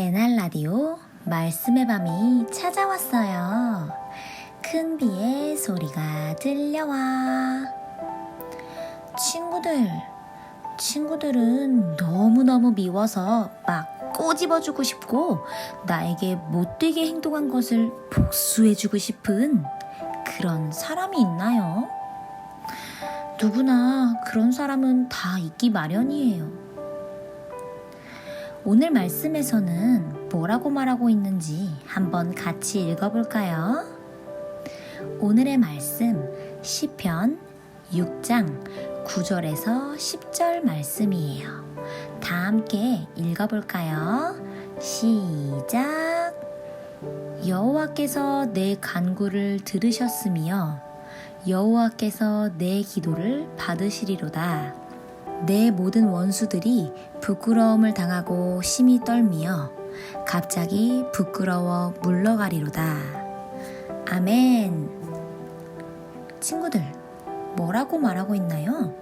NR 라디오 말씀의 밤이 찾아왔어요. 큰 비의 소리가 들려와. 친구들, 친구들은 너무너무 미워서 막 꼬집어주고 싶고 나에게 못되게 행동한 것을 복수해주고 싶은 그런 사람이 있나요? 누구나 그런 사람은 다 있기 마련이에요. 오늘 말씀에서는 뭐라고 말하고 있는지 한번 같이 읽어볼까요? 오늘의 말씀 시편 6장 9절에서 10절 말씀이에요. 다 함께 읽어볼까요? 시작. 여호와께서 내 간구를 들으셨으며 여호와께서 내 기도를 받으시리로다. 내 모든 원수들이 부끄러움을 당하고 심히 떨미어 갑자기 부끄러워 물러가리로다. 아멘. 친구들, 뭐라고 말하고 있나요?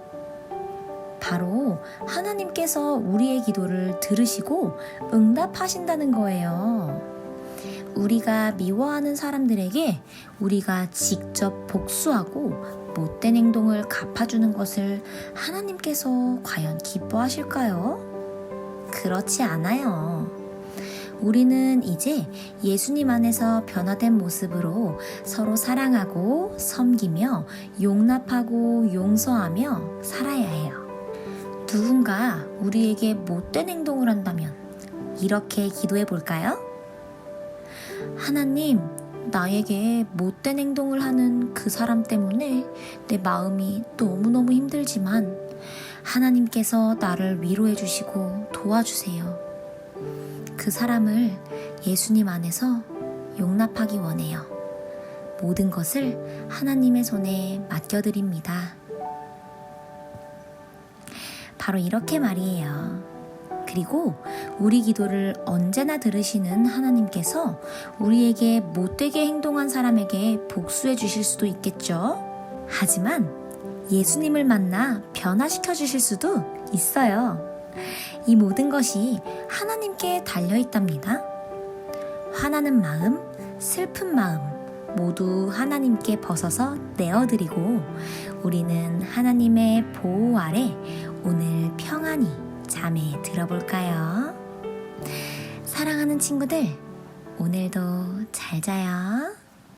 바로 하나님께서 우리의 기도를 들으시고 응답하신다는 거예요. 우리가 미워하는 사람들에게 우리가 직접 복수하고 못된 행동을 갚아주는 것을 하나님께서 과연 기뻐하실까요? 그렇지 않아요. 우리는 이제 예수님 안에서 변화된 모습으로 서로 사랑하고 섬기며 용납하고 용서하며 살아야 해요. 누군가 우리에게 못된 행동을 한다면 이렇게 기도해 볼까요? 하나님, 나에게 못된 행동을 하는 그 사람 때문에 내 마음이 너무너무 힘들지만 하나님께서 나를 위로해 주시고 도와주세요. 그 사람을 예수님 안에서 용납하기 원해요. 모든 것을 하나님의 손에 맡겨드립니다. 바로 이렇게 말이에요. 그리고 우리 기도를 언제나 들으시는 하나님께서 우리에게 못되게 행동한 사람에게 복수해 주실 수도 있겠죠. 하지만 예수님을 만나 변화시켜 주실 수도 있어요. 이 모든 것이 하나님께 달려 있답니다. 화나는 마음, 슬픈 마음, 모두 하나님께 벗어서 내어드리고 우리는 하나님의 보호 아래 오늘 평안히 잠에 들어볼까요? 사랑하는 친구들, 오늘도 잘 자요.